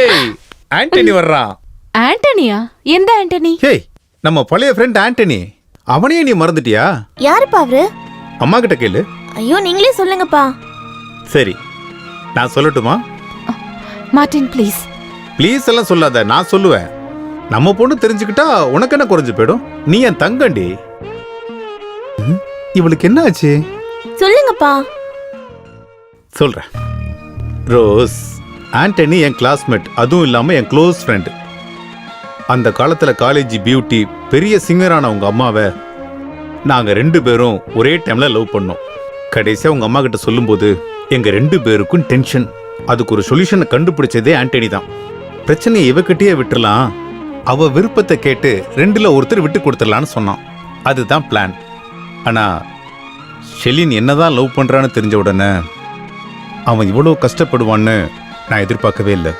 ஏய் ஆண்டனி வர்றான் ஆண்டனியா? எந்த ஆண்டனி? ஹேய் நம்ம பழைய ஃப்ரெண்ட் ஆண்டனி. அவனையே நீ மறந்துட்டியா? யாருப்பா அவரு? அம்மா கிட்ட கேளு. ஐயோ நீங்களே சொல்லுங்கப்பா. சரி நான் சொல்லட்டுமா? மார்ட்டின் ப்ளீஸ் ப்ளீஸ் எல்லாம் சொல்லாத நான் சொல்லுவேன். நம்ம பொண்ணு தெரிஞ்சுக்கிட்டா உனக்கு என்ன குறைஞ்சு போயிடும்? நீ என் தங்கண்டி. ம், இவளுக்கு என்ன ஆச்சு சொல்லுங்கப்பா. சொல்றேன். ரோஸ் ஆண்டனி என் கிளாஸ்மேட் அதுவும் இல்லாமல் என் க்ளோஸ் ஃப்ரெண்ட் அந்த காலத்தில் காலேஜ் பியூட்டி பெரிய சிங்கரான உங்கள் அம்மாவை நாங்கள் ரெண்டு பேரும் ஒரே டைமில் லவ் பண்ணோம். கடைசியாக உங்கள் அம்மா கிட்ட சொல்லும்போது எங்கள் ரெண்டு பேருக்கும் டென்ஷன் அதுக்கு ஒரு சொல்யூஷனை கண்டுபிடிச்சதே ஆண்டனி தான். பிரச்சனையை இவகிட்டயே விட்டுறலாம். அவ விருப்பத்தை கேட்டு ரெண்டில் ஒருத்தர் விட்டு கொடுத்துடலான்னு சொன்னான். அதுதான் பிளான் ஆனால் ஷெலின் என்னதான் லவ் பண்ணுறான்னு தெரிஞ்ச உடனே அவன் இவ்வளோ கஷ்டப்படுவான்னு நான் எதிர்பார்க்கவே இல்லை.